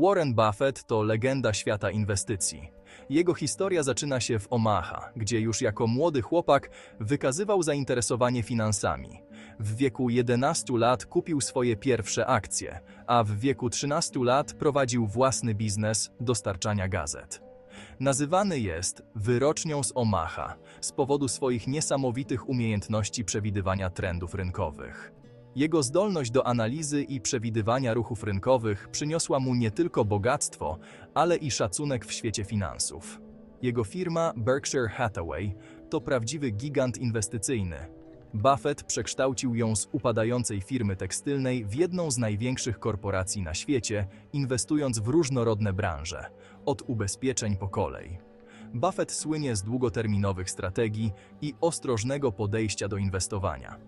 Warren Buffett to legenda świata inwestycji. Jego historia zaczyna się w Omaha, gdzie już jako młody chłopak wykazywał zainteresowanie finansami. W wieku 11 lat kupił swoje pierwsze akcje, a w wieku 13 lat prowadził własny biznes dostarczania gazet. Nazywany jest wyrocznią z Omaha z powodu swoich niesamowitych umiejętności przewidywania trendów rynkowych. Jego zdolność do analizy i przewidywania ruchów rynkowych przyniosła mu nie tylko bogactwo, ale i szacunek w świecie finansów. Jego firma Berkshire Hathaway to prawdziwy gigant inwestycyjny. Buffett przekształcił ją z upadającej firmy tekstylnej w jedną z największych korporacji na świecie, inwestując w różnorodne branże, od ubezpieczeń po kolej. Buffett słynie z długoterminowych strategii i ostrożnego podejścia do inwestowania.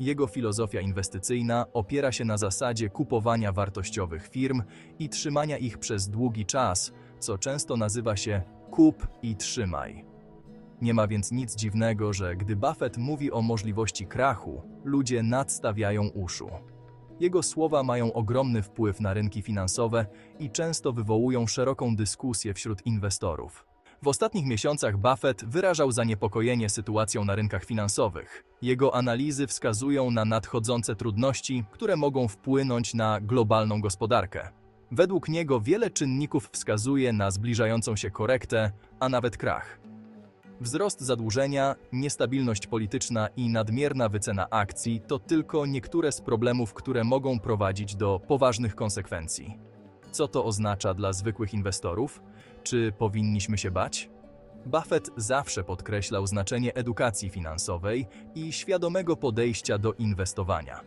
Jego filozofia inwestycyjna opiera się na zasadzie kupowania wartościowych firm i trzymania ich przez długi czas, co często nazywa się kup i trzymaj. Nie ma więc nic dziwnego, że gdy Buffett mówi o możliwości krachu, ludzie nadstawiają uszu. Jego słowa mają ogromny wpływ na rynki finansowe i często wywołują szeroką dyskusję wśród inwestorów. W ostatnich miesiącach Buffett wyrażał zaniepokojenie sytuacją na rynkach finansowych. Jego analizy wskazują na nadchodzące trudności, które mogą wpłynąć na globalną gospodarkę. Według niego wiele czynników wskazuje na zbliżającą się korektę, a nawet krach. Wzrost zadłużenia, niestabilność polityczna i nadmierna wycena akcji to tylko niektóre z problemów, które mogą prowadzić do poważnych konsekwencji. Co to oznacza dla zwykłych inwestorów? Czy powinniśmy się bać? Buffett zawsze podkreślał znaczenie edukacji finansowej i świadomego podejścia do inwestowania.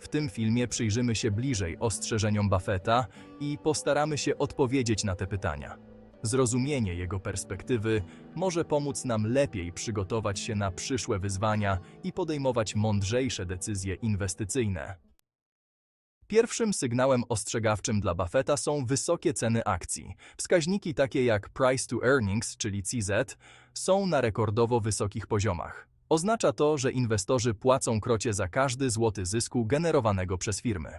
W tym filmie przyjrzymy się bliżej ostrzeżeniom Buffetta i postaramy się odpowiedzieć na te pytania. Zrozumienie jego perspektywy może pomóc nam lepiej przygotować się na przyszłe wyzwania i podejmować mądrzejsze decyzje inwestycyjne. Pierwszym sygnałem ostrzegawczym dla Buffetta są wysokie ceny akcji. Wskaźniki takie jak price to earnings, czyli CZ, są na rekordowo wysokich poziomach. Oznacza to, że inwestorzy płacą krocie za każdy złoty zysku generowanego przez firmy.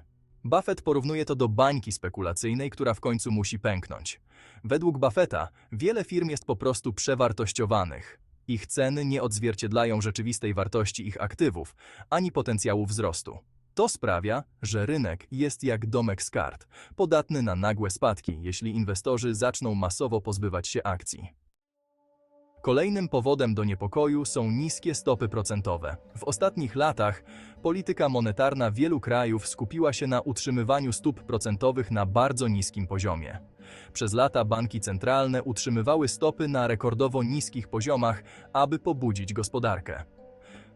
Buffett porównuje to do bańki spekulacyjnej, która w końcu musi pęknąć. Według Buffetta wiele firm jest po prostu przewartościowanych. Ich ceny nie odzwierciedlają rzeczywistej wartości ich aktywów, ani potencjału wzrostu. To sprawia, że rynek jest jak domek z kart, podatny na nagłe spadki, jeśli inwestorzy zaczną masowo pozbywać się akcji. Kolejnym powodem do niepokoju są niskie stopy procentowe. W ostatnich latach polityka monetarna wielu krajów skupiła się na utrzymywaniu stóp procentowych na bardzo niskim poziomie. Przez lata banki centralne utrzymywały stopy na rekordowo niskich poziomach, aby pobudzić gospodarkę.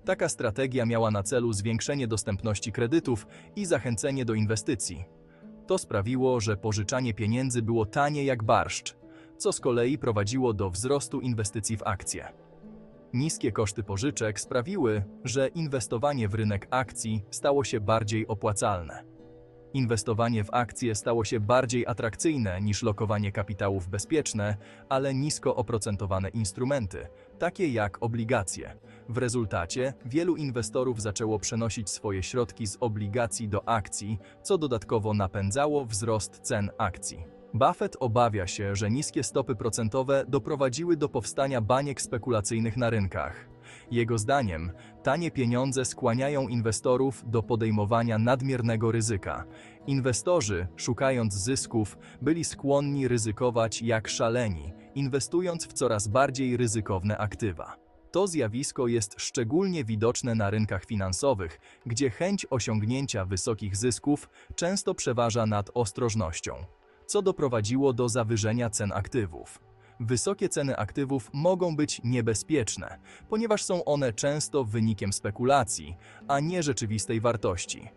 Taka strategia miała na celu zwiększenie dostępności kredytów i zachęcenie do inwestycji. To sprawiło, że pożyczanie pieniędzy było tanie jak barszcz, co z kolei prowadziło do wzrostu inwestycji w akcje. Niskie koszty pożyczek sprawiły, że inwestowanie w rynek akcji stało się bardziej opłacalne. Inwestowanie w akcje stało się bardziej atrakcyjne niż lokowanie kapitałów bezpieczne, ale nisko oprocentowane instrumenty, takie jak obligacje. W rezultacie wielu inwestorów zaczęło przenosić swoje środki z obligacji do akcji, co dodatkowo napędzało wzrost cen akcji. Buffett obawia się, że niskie stopy procentowe doprowadziły do powstania baniek spekulacyjnych na rynkach. Jego zdaniem, tanie pieniądze skłaniają inwestorów do podejmowania nadmiernego ryzyka. Inwestorzy, szukając zysków, byli skłonni ryzykować jak szaleni, inwestując w coraz bardziej ryzykowne aktywa. To zjawisko jest szczególnie widoczne na rynkach finansowych, gdzie chęć osiągnięcia wysokich zysków często przeważa nad ostrożnością, co doprowadziło do zawyżenia cen aktywów. Wysokie ceny aktywów mogą być niebezpieczne, ponieważ są one często wynikiem spekulacji, a nie rzeczywistej wartości.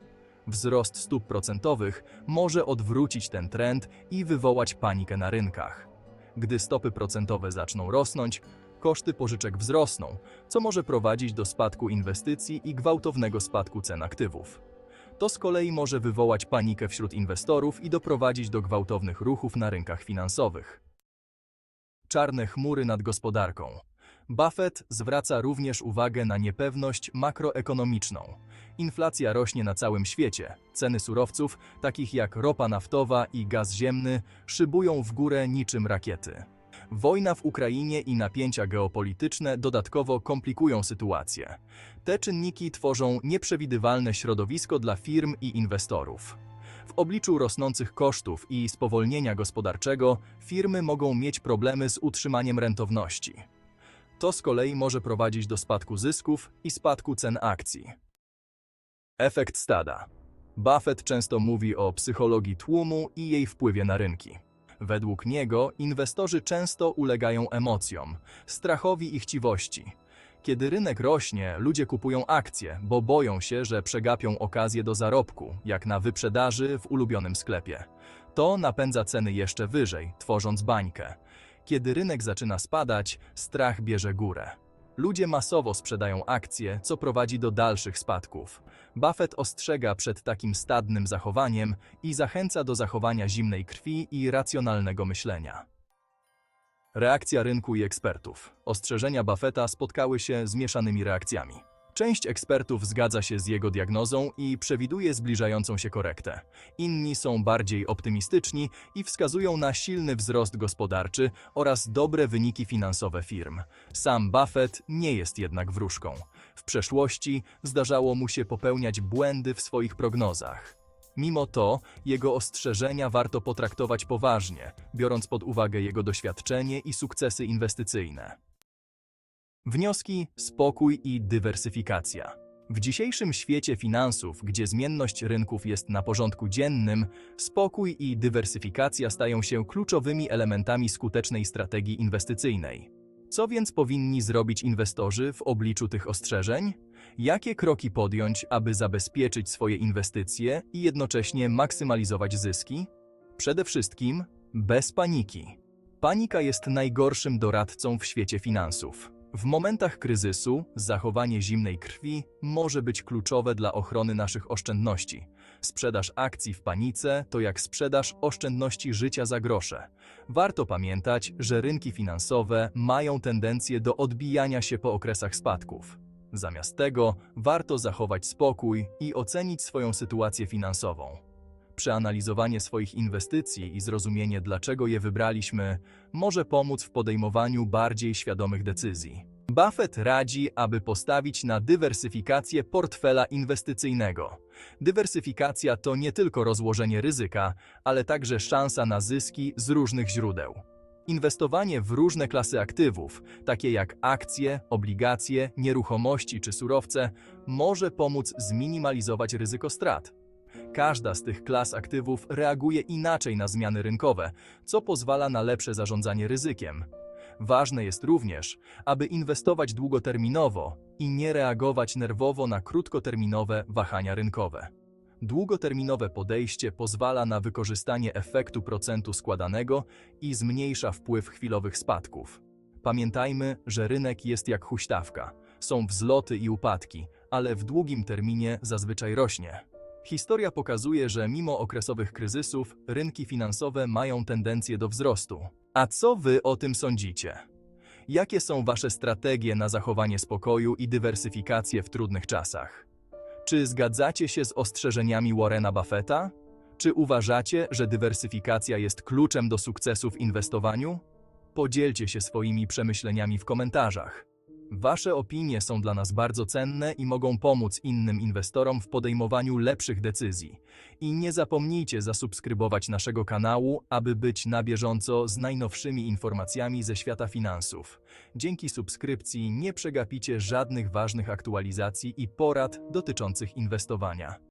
Wzrost stóp procentowych może odwrócić ten trend i wywołać panikę na rynkach. Gdy stopy procentowe zaczną rosnąć, koszty pożyczek wzrosną, co może prowadzić do spadku inwestycji i gwałtownego spadku cen aktywów. To z kolei może wywołać panikę wśród inwestorów i doprowadzić do gwałtownych ruchów na rynkach finansowych. Czarne chmury nad gospodarką. Buffett zwraca również uwagę na niepewność makroekonomiczną. Inflacja rośnie na całym świecie. Ceny surowców, takich jak ropa naftowa i gaz ziemny, szybują w górę niczym rakiety. Wojna w Ukrainie i napięcia geopolityczne dodatkowo komplikują sytuację. Te czynniki tworzą nieprzewidywalne środowisko dla firm i inwestorów. W obliczu rosnących kosztów i spowolnienia gospodarczego firmy mogą mieć problemy z utrzymaniem rentowności. To z kolei może prowadzić do spadku zysków i spadku cen akcji. Efekt stada. Buffett często mówi o psychologii tłumu i jej wpływie na rynki. Według niego inwestorzy często ulegają emocjom, strachowi i chciwości. Kiedy rynek rośnie, ludzie kupują akcje, bo boją się, że przegapią okazję do zarobku, jak na wyprzedaży w ulubionym sklepie. To napędza ceny jeszcze wyżej, tworząc bańkę. Kiedy rynek zaczyna spadać, strach bierze górę. Ludzie masowo sprzedają akcje, co prowadzi do dalszych spadków. Buffett ostrzega przed takim stadnym zachowaniem i zachęca do zachowania zimnej krwi i racjonalnego myślenia. Reakcja rynku i ekspertów. Ostrzeżenia Buffetta spotkały się z mieszanymi reakcjami. Część ekspertów zgadza się z jego diagnozą i przewiduje zbliżającą się korektę. Inni są bardziej optymistyczni i wskazują na silny wzrost gospodarczy oraz dobre wyniki finansowe firm. Sam Buffett nie jest jednak wróżką. W przeszłości zdarzało mu się popełniać błędy w swoich prognozach. Mimo to, jego ostrzeżenia warto potraktować poważnie, biorąc pod uwagę jego doświadczenie i sukcesy inwestycyjne. Wnioski, spokój i dywersyfikacja. W dzisiejszym świecie finansów, gdzie zmienność rynków jest na porządku dziennym, spokój i dywersyfikacja stają się kluczowymi elementami skutecznej strategii inwestycyjnej. Co więc powinni zrobić inwestorzy w obliczu tych ostrzeżeń? Jakie kroki podjąć, aby zabezpieczyć swoje inwestycje i jednocześnie maksymalizować zyski? Przede wszystkim bez paniki. Panika jest najgorszym doradcą w świecie finansów. W momentach kryzysu zachowanie zimnej krwi może być kluczowe dla ochrony naszych oszczędności. Sprzedaż akcji w panice to jak sprzedaż oszczędności życia za grosze. Warto pamiętać, że rynki finansowe mają tendencję do odbijania się po okresach spadków. Zamiast tego warto zachować spokój i ocenić swoją sytuację finansową. Przeanalizowanie swoich inwestycji i zrozumienie, dlaczego je wybraliśmy, może pomóc w podejmowaniu bardziej świadomych decyzji. Buffett radzi, aby postawić na dywersyfikację portfela inwestycyjnego. Dywersyfikacja to nie tylko rozłożenie ryzyka, ale także szansa na zyski z różnych źródeł. Inwestowanie w różne klasy aktywów, takie jak akcje, obligacje, nieruchomości czy surowce, może pomóc zminimalizować ryzyko strat. Każda z tych klas aktywów reaguje inaczej na zmiany rynkowe, co pozwala na lepsze zarządzanie ryzykiem. Ważne jest również, aby inwestować długoterminowo i nie reagować nerwowo na krótkoterminowe wahania rynkowe. Długoterminowe podejście pozwala na wykorzystanie efektu procentu składanego i zmniejsza wpływ chwilowych spadków. Pamiętajmy, że rynek jest jak huśtawka. Są wzloty i upadki, ale w długim terminie zazwyczaj rośnie. Historia pokazuje, że mimo okresowych kryzysów, rynki finansowe mają tendencję do wzrostu. A co wy o tym sądzicie? Jakie są wasze strategie na zachowanie spokoju i dywersyfikację w trudnych czasach? Czy zgadzacie się z ostrzeżeniami Warrena Buffetta? Czy uważacie, że dywersyfikacja jest kluczem do sukcesu w inwestowaniu? Podzielcie się swoimi przemyśleniami w komentarzach. Wasze opinie są dla nas bardzo cenne i mogą pomóc innym inwestorom w podejmowaniu lepszych decyzji. I nie zapomnijcie zasubskrybować naszego kanału, aby być na bieżąco z najnowszymi informacjami ze świata finansów. Dzięki subskrypcji nie przegapicie żadnych ważnych aktualizacji i porad dotyczących inwestowania.